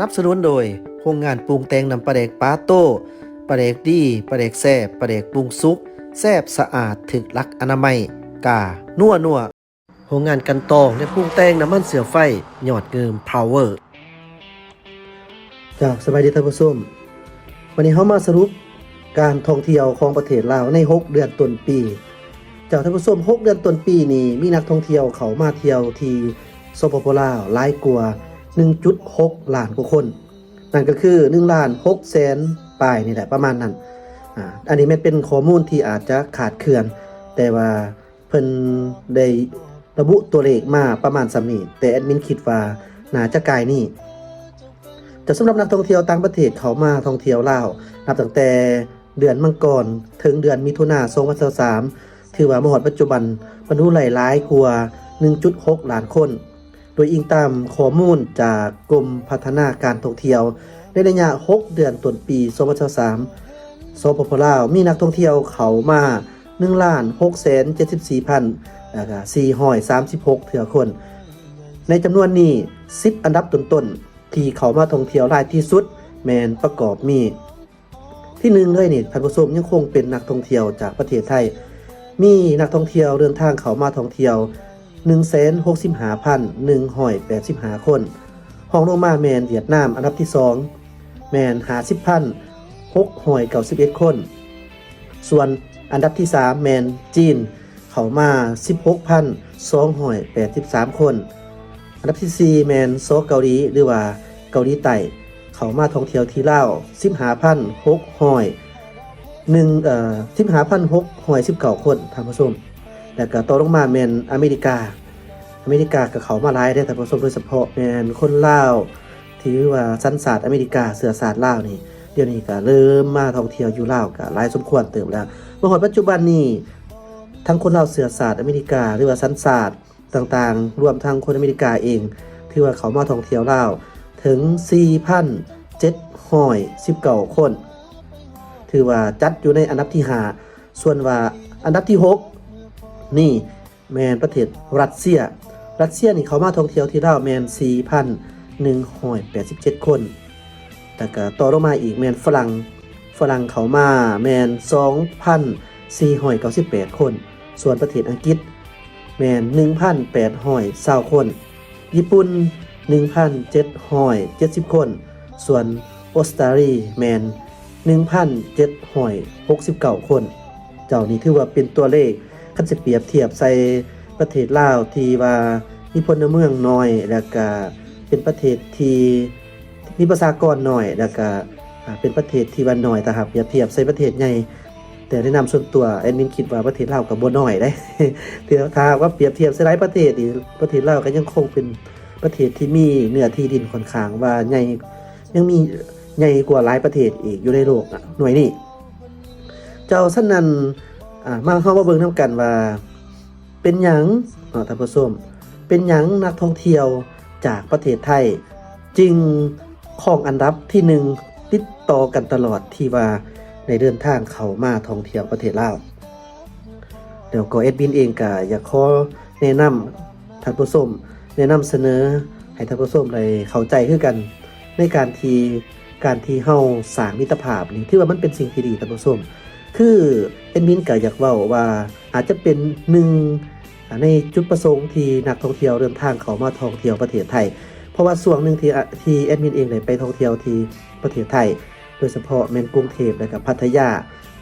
นับสนุนโดยโรงงานปรุงแต่งน้ำปลาแดกปาโต้ปลาแดกดีปลาแดกแซ่บปลาแดกปรุงสุกแซ่บสะอาดถึกลักอนามัย กา นัวนัวโรงงานกันตองและปรุงแต่งน้ำมันเสือไฟหยอดเงิมพาวเวอร์จากสบายดีท่านผู้ชมวันนี้เขามาสรุปการท่องเที่ยวของประเทศลาวใน 6 เดือนต้นปี จากท่านผู้ชม6 เดือนต้นปีนี้มีนักท่องเที่ยวเขามาเที่ยวที่สปปลาวหลายกว่า 1.6ล้านกว่าคน นั่นก็คือ1ล้าน6แสนปลายนี่แหละประมาณนั้นอ่าอันนี้ไม่เป็นข้อมูลที่อาจจะขาดเขื่อน แต่ว่าเพิ่นได้ระบุตัวเลขมาประมาณสำนีแต่แอดมินคิดว่าน่าจะกายนี่จะสำหรับนักท่องเที่ยวต่างประเทศเขามาท่องเที่ยวลาวนับตั้งแต่เดือนมังกรถึงเดือนมิถุนา2023ถือว่ามาฮอดปัจจุบันบรรลุหลายหลายกว่า 1.6 ล้านคน โดยอิงตามข้อมูลจากกรมพัฒนาการท่องเที่ยว ในระยะ 6 เดือนต้นปี 2023สปปลาว มีนักท่องเที่ยวเขามา1ล้าน6แสน74พันแล้วก็436 เถื่อคน ในจำนวนนี้ 10 อันดับต้นๆ ที่เขามาท่องเที่ยวหลายที่สุด แมนประกอบมี ที่หนึ่งเลยนี่ท่านผู้ชมยังคงเป็นนักท่องเที่ยวจากประเทศไทย มีนักท่องเที่ยวเดินทางเขามาท่องเที่ยว 165,185 คน ห้องลงมาแมนเวียดนามอันดับที่ 2 แมน50,691 คน ส่วนอันดับที่ 3 แมนจีน เข้ามา 16,283 คน อันดับที่ 4 แมนโซเกาหลีหรือว่าเกาหลีใต้เขามาท่องเที่ยวที่ลาว15,600หนึ่งเอ่อ15,619คนท่านผู้ชม แล้วก็ต่อลงมาแมนอเมริกา อเมริกากับเขามาหลายได้แต่ผู้ชมโดยเฉพาะแมนคนลาวที่ว่าสันศาสตร์อเมริกาเสือศาสตร์ลาวนี่เดี๋ยวนี้ก็เริ่มมาท่องเที่ยวอยู่ลาวก็หลายสมควรเติมแล้วเมื่อหอดปัจจุบันนี้ทั้งคนลาวเสือศาสตร์อเมริกาหรือว่าสันศาสตร์ต่างๆ รวมทั้งคนอเมริกาเอง ที่ว่าเขามาท่องเที่ยวลาวถึง 4,719 คน ถือว่าจัดอยู่ในอันดับที่ 5 ส่วนว่าอันดับที่ 6 นี่แมนประเทศรัสเซีย รัสเซียนี่เขามาท่องเที่ยวที่ลาวแมน4,187 คนแต่ก็ต่อลงมาอีกแมนฝรั่งฝรั่งเขามาแมน2,498 คน ส่วนประเทศอังกฤษแมน1,820คน ญี่ปุ่น 1,770 คน ส่วนออสเตรเลียแมน1,769 คน เจ้านี้ถือว่าเป็นตัวเลข คันสิเปรียบเทียบใส่ประเทศลาวที่ว่ามีพลเมืองน้อยแล้วก็เป็นประเทศที่มีประชากรน้อยแล้วก็เป็นประเทศที่ว่าน้อยแต่หากเปรียบเทียบใส่ประเทศใหญ่แต่แนะนำส่วนตัวแอดมินคิดว่าประเทศลาวกับบ่น้อยได้เทียบถ้าว่าเปรียบเทียบใส่หลายประเทศนี่ประเทศลาวก็ยังคงเป็นประเทศที่มีเนื้อที่ดินค่อนข้างว่าใหญ่ยังมีใหญ่กว่าหลายประเทศอีกอยู่ในโลกอะหน่วยนี้ เจ้าสันนัน อ่ามาเข้ามาเบิ่งนํกันว่า เป็นหยังเนาะท่านผู้ชมเป็นหยังนักท่องเที่ยวจากประเทศไทย จึงของอันดับที่หนึ่งติดต่อกันตลอดที่ว่าในเดินทางเขามาท่องเที่ยวประเทศลาวเดี๋ยวก็เอ็ดบินเองก็อยากขอแนะนำท่านผู้ชมแนะนำเสนอให้ท่านผู้ชมได้เข้าใจคือกัน ในการที่การที่เฮาสร้างมิตรภาพนี่ถือว่ามันเป็นสิ่งที่ดีท่านผู้ชม คือเอ็นมินก็อยากเว้าว่าอาจจะเป็นหนึ่งในจุดประสงค์ที่นักท่องเที่ยวเดินทางเขามาท่องเที่ยวประเทศไทย เพราะว่าส่วนหนึ่งที่ที่แอดมินเองได้ไปท่องเที่ยวที่ประเทศไทย โดยเฉพาะแม่นกรุงเทพและกับพัทยา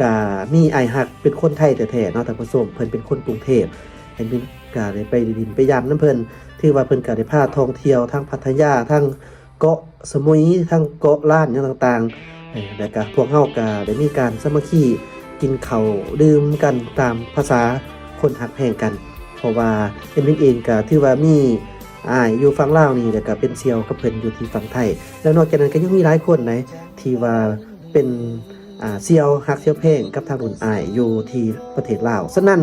ก็มีไอฮักเป็นคนไทยแต่แท้ๆเนาะท่านผู้ชมเพิ่นเป็นคนกรุงเทพแอดมินก็ได้ไปดินไปยามน้ำเพิ่นถือว่าเพิ่นก็ได้พาท่องเที่ยวทั้งพัทยาทั้งเกาะสมุยทั้งเกาะล้านอย่างต่างๆเอ่อแล้วก็พวกเฮาก็ได้มีการสมัคคี กินเขาดื่มกันตามภาษาคนหักแพงกัน เพราะว่าเอ็มเองก็ถือว่ามีอ่ายอยู่ฝั่งลาวนี่แล้วก็เป็นเซียวกับเพิ่นอยู่ที่ฝั่งไทย แล้วนอกจากนั้นก็ยังมีหลายคนนะที่ว่าเป็นอ่าเซียวฮักเซียวเพลงกับทางรุ่นอายอยู่ที่ประเทศลาวฉะนั้น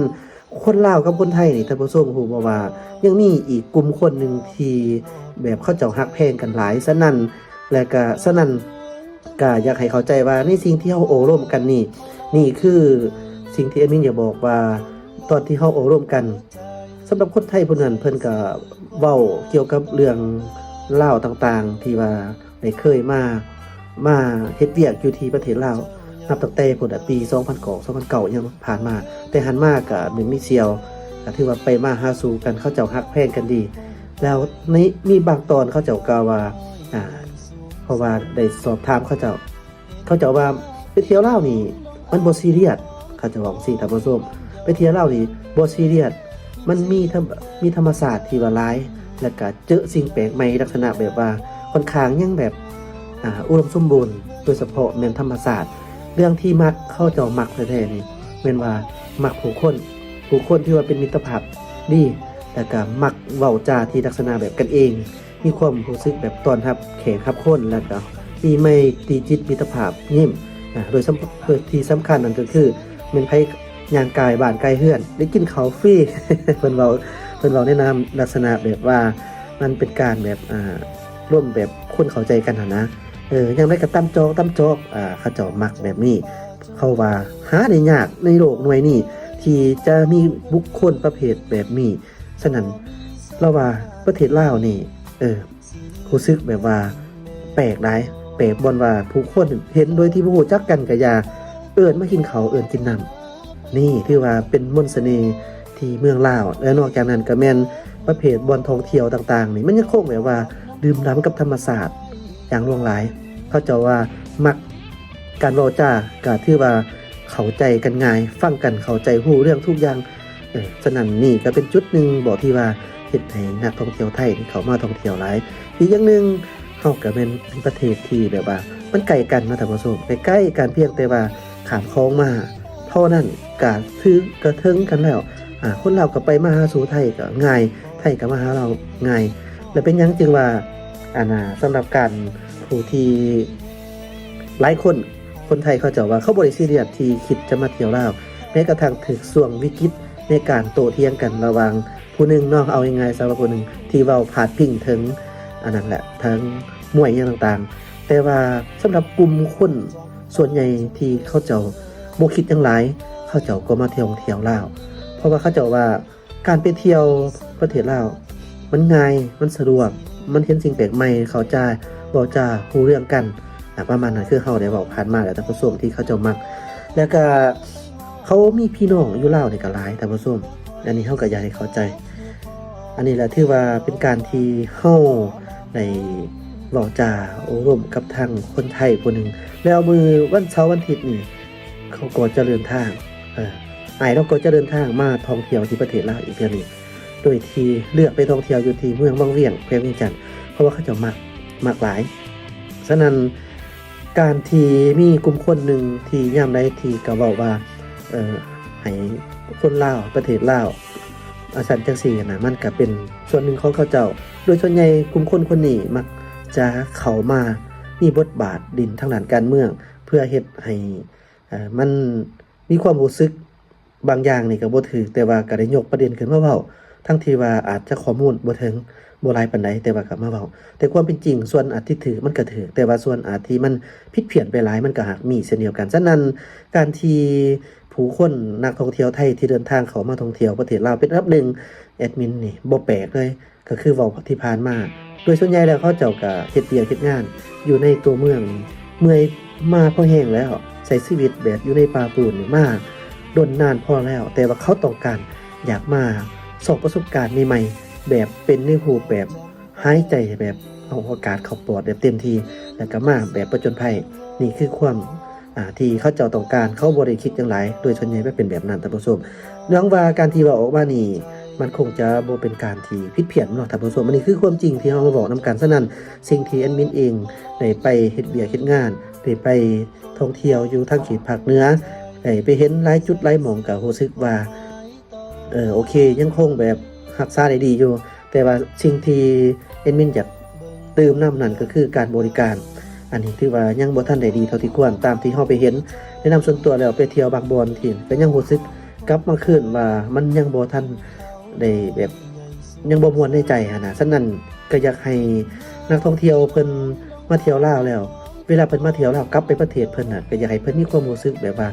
คนลาวกับคนไทยนี่ท่านผู้ชมฮู้บ่ว่า ยังมีอีกกลุ่มคนหนึ่งที่แบบเขาเจ้าฮักแพงกันหลายฉะนั้นและก็ฉะนั้น ก็อยากให้เข้าใจว่าในสิ่งที่เฮาโอร่วมกันนี่ นี่คือสิ่งที่แอดมินอยากบอกว่าตอนที่เฮาโอบรมกันสำหรับคนไทยผู้นั้นเพิ่นก็เว้าเกี่ยวกับเรื่องเล่าวต่างๆ ที่ว่าได้เคยมามาเฮ็ดเวียกอยู่ที่ประเทศลาวนับตั้งแต่พุ่นปี 2000ก่อ2009ยังผ่านมา แต่หันมาก็หนึ่งมีเซียวก็ถือว่าไปมาหาสู่กันเขาเจ้าฮักแพงกันดี แล้วในมีบางตอนเขาเจ้ากล่าวว่าอ่า เพราะว่าได้สอบถามเขาเจ้า เขาเจ้าว่าไปเที่ยวเลานี่ มันบ่ซีเรียสเขาเจะบอกสิท่านผู้ชมไปเที่ยวเลานี่บ่ซีเรียสมันมีธรรมมีธรรมศาสตร์ที่ว่าหลาย แล้วก็เจอสิ่งแปลกใหม่ลักษณะแบบว่าค่อนข้างยังแบบอ่าอุดมสมบูรณ์โดยเฉพาะแม่นธรรมศาสตร์ เรื่องที่มักเข้าเจ้ามักแท้ๆนี่แม่นว่ามักผู้คนผู้คนที่ว่าเป็นมิตรภาพดีแล้วก็มักเว้าจาที่ลักษณะแบบกันเอง มีความรู้สึกแบบต้อนรับแขกรับค้นแล้วก็มีไม่ตีจิตมิตรภาพยิ้มอ่าโดยโดยที่สำคัญนั่นก็คือเมนไผย่างกายบานไกลเฮือน ได้กินข้าวฟรีเพิ่นเว้าเพิ่นเว้าแนะนำลักษณะแบบว่ามันเป็นการแบบอ่าร่วมแบบคนเข้าใจกันหนะเออยังได้กระตั้มจอกตั้มจอกอ่าเขาเจ้ามักแบบนี้ เข้าว่าหาได้ยากในโลกหน่วยนี้ที่จะมีบุคคลประเภทแบบนี้ฉะนั้นเราว่าประเทศลาวนี่ เออรู้สึกแบบว่า แปลกหลายแปลกบอนว่าผู้คนเห็นโดยที่บ่รู้จักกันก็อย่าเอิ้นมากินเขาเอิ้นกินน้ำนี่ถือว่าเป็นมนต์เสน่ห์ที่เมืองลาว และนอกจากนั้นก็แม่นประเภทบอนท่องเที่ยวต่างๆ นี่มันยังคงแบบว่าดื่มด่ำกับธรรมศาสตร์อย่างหลวงหลาย เข้าเจ้าว่ามักการเว้าจ้าก็ถือว่าเข้าใจกันง่าย ฟังกันเข้าใจฮู้เรื่องทุกอย่างเออฉะนั้นนี่ก็เป็นจุดหนึ่งบอกที่ว่า เฮ็ดให้นักท่องเที่ยวไทยที่เขามาท่องเที่ยวหลายอีกอย่างหนึ่งเฮาก็เป็นประเทศที่แบบว่า มันไกลกันนะท่านผู้ชมไปใกล้กันเพียงแต่ว่าขามคลองมาเท่านั้นก็ถือกระเทิงกันแล้วอ่าคนเราก็ไปมาหาสู่ไทยก็ง่าย ไทยก็มาหาเราง่ายและเป็นยังจึงว่าอานาสำหรับการผู้ที่หลายคนคนไทยเขาจะว่าเขาบริซีเรียสที่คิดจะมาเที่ยวลาวแม้กระทั่งถึงส่วงวิกฤตในการโตเถียงกันระว่าง ผู้หนึ่งนาะเอายังไงสำหรับผู้หนึ่งที่เว้าผาดพิงถึงอันนั้นแหละทั้งมวยอย่างต่างๆ แต่ว่าสำหรับกลุ่มคนส่วนใหญ่ที่เขาเจ้าบ่คิดจังหลายเขาเจ้าก็มาเที่ยวเที่ยวลาวเพราะว่าเขาเจ้าว่าการไปเที่ยวประเทศลาวมันง่ายมันสะดวกมันเห็นสิ่งแปลกใหม่เขาจะบ่จะฮู้เรื่องกันประมาณนั้นคือเขาได้บอกผ่านมาแล้วท่ผู้ชมที่เขาเจ้ามัก แล้วก็เขามีพี่น้องอยู่ลาวนี่ก็หลายท่ผู้ชม อันนี้เขาก็อยาให้เข้าใจ อันนี้แหละถือว่าเป็นการที่เฮาในบอกจาโอร่วมกับทางคนไทยคนหนึ่งแล้วมือวันเสาร์วันอาทิตย์นี่เขาก็จะเดินทางไอ้เราก็จะเดินทางมาท่องเที่ยวที่ประเทศลาวอีกเดือนหนึงโดยที่เลือกไปท่องเที่ยวอยู่ที่เมืองวังเวียงแขวงเวียงจันทน์เพราะว่าเขาจะมักมากหลายฉะนั้นการที่มีกลุ่มคนหนึ่งที่ย่ำได้ที่ก็บอกว่าเออให้ คนลาวประเทศลาวอาสันจังสี่นะมันก็เป็นส่วนหนึ่งของเขาเจ้า โดยส่วนใหญ่กลุ่มคนคนนี้มักจะเข้ามามีบทบาทดินทางด้านการเมือง เพื่อเฮ็ดให้มันมีความรู้สึกบางอย่างนี่ก็บ่ถือแต่ว่าก็ได้ยกประเด็นขึ้นมาเว้าทั้งที่ว่าอาจจะข้อมูลบ่ถึงบ่หลายปานใดแต่ว่าก็มาเว้าแต่ความเป็นจริงส่วนอาจที่ถือมันก็ถือแต่ว่าส่วนอาจที่มันผิดเพี้ยนไปหลายมันก็หักมีเช่นเดียวกันฉะนั้นการที่ ผู้คนนักท่องเที่ยวไทยที่เดินทางเขามาท่องเที่ยวประเทศลาวเป็นอับหนึ่งแอดมินนี่บ่แปลกเลยก็คือเว้าที่ผ่านมาโดยส่วนใหญ่แล้วเขาเจ้าก็เฮ็ดเวียกเฮ็ดงาน อยู่ในตัวเมืองเมื่อยมาพอแห้งแล้วใช้ชีวิตแบบอยู่ในป่าปูนมาดนนานพอแล้ว แต่ว่าเขาต้องการอยากมาสอบประสบการณ์ใหม่ๆแบบเป็นในรูแบบหายใจแบบเอาอากาศเข้าปอดแบบเต็มที่แล้วก็มาแบบประจนภัยนี่คือความ ที่เขาเจ้าต้องการเขาบริคิดอย่างไรโดยส่วนใหญ่ไม่เป็นแบบนั้นท่านผู้ชมเนื่องว่าการที่ว่าออกมานี่มันคงจะโบเป็นการที่ผิดเพี้ยนเนาะท่านผู้ชมอันนี้คือความจริงที่เรามาบอกนำกันฉะนั้นสิ่งที่แอดมินเองได้ไปเฮ็ดเบียกเฮ็ดงานได้ไปท่องเที่ยวอยู่ทางเขตภาคเหนือได้ไปเห็นหลายจุดหลายหม่องก็รู้สึกว่าเออโอเค ยังคงแบบรักษาได้ดีอยู่ แต่ว่าสิ่งที่แอดมินอยากเติมน้ำนั่นก็คือการบริการ อันนี้ถือว่ายังบ่ทันได้ดีเท่าที่ควรตามที่เฮาไปเห็นแนะนำส่วนตัวแล้วไปเที่ยวบางบอนที่ก็ยังรู้สึกกลับมาคืนว่ามันยังบ่ทันได้แบบยังบ่ม่วนในใจหันนะฉะนั้นก็อยากให้นักท่องเที่ยวเพิ่นมาเที่ยวลาวแล้ว เวลาเพิ่นมาเที่ยวลาวกลับไปประเทศเพิ่นน่ะก็อยากให้เพิ่นมีความรู้สึกแบบว่า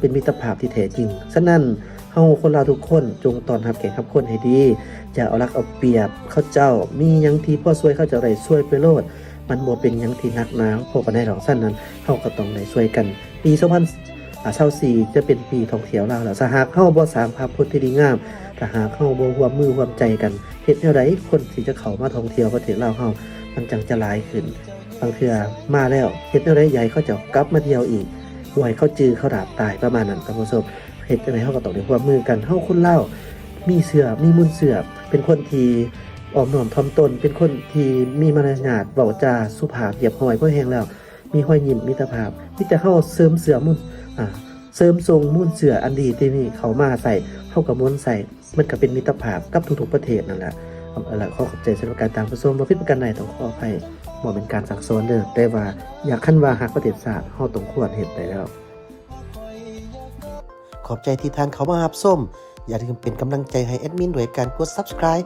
เป็นมิตรภาพที่แท้จริงฉะนั้นเฮาคนลาวทุกคนจงตอนรับแขกรับคนให้ดีอย่าเอารักเอาเปรียบเขาเจ้ามีหยังที่พ่อช่วยเขาเจ้าได้ช่วยไปโลด มันบ่เป็นยังที่นักหนาพอกันได้ดอกสั้นนั้นเฮาก็ต้องได้ช่วยกัน ปี2000อ่า24จะเป็นปีท่องเที่ยวลาวแล้วสหากเฮาบ่สางภาพพจน์ที่ดีงามถ้าหากเฮาบ่ร่วมมือร่วมใจกันเฮ็ดแนวใดคนที่จะเข้ามาท่องเที่ยวประเทศลาวเฮามันจังจะหลายขึ้นบางเทื่อมาแล้วเฮ็ดแนวใดใหญ่เขาจะกลับมาเที่ยวอีกบ่ให้เขาจือเขาดาบตายประมาณนั้นท่านผู้ชมเฮ็ดจังไดเฮาก็ต้องได้ร่วมมือกันเฮาคนลาวมีเสือมีมุนเสือเป็นคนที่ อ่อมน้อมถ่อมตน เป็นคนที่มีมารยาทเว้าจาสุภาพเรียบร้อยเพราะแฮงแล้ว มีห้อยยิ้มมิตรภาพมีแต่เฮาเสริมเสือมุนอ่าเสริมทรงมุ่นเสืออันดีที่นี่เขามาใส่เฮากับม้วนใส่มันก็เป็นมิตรภาพกับทุกๆประเทศนั่นแหละเอาละขอขอบใจสำหรับการตามผู้ชมบ่ผิดประการใดต้องขออภัยบ่เป็นการสักซ้อนเด้อแต่ว่าอยากขั้นว่าหากประเทศศาสตร์เฮาต้องควรเฮ็ดได้แล้ว ขอบใจที่ทานเขามารับส้ม อย่าลืมเป็นกำลังใจให้แอดมินด้วยการกด Subscribe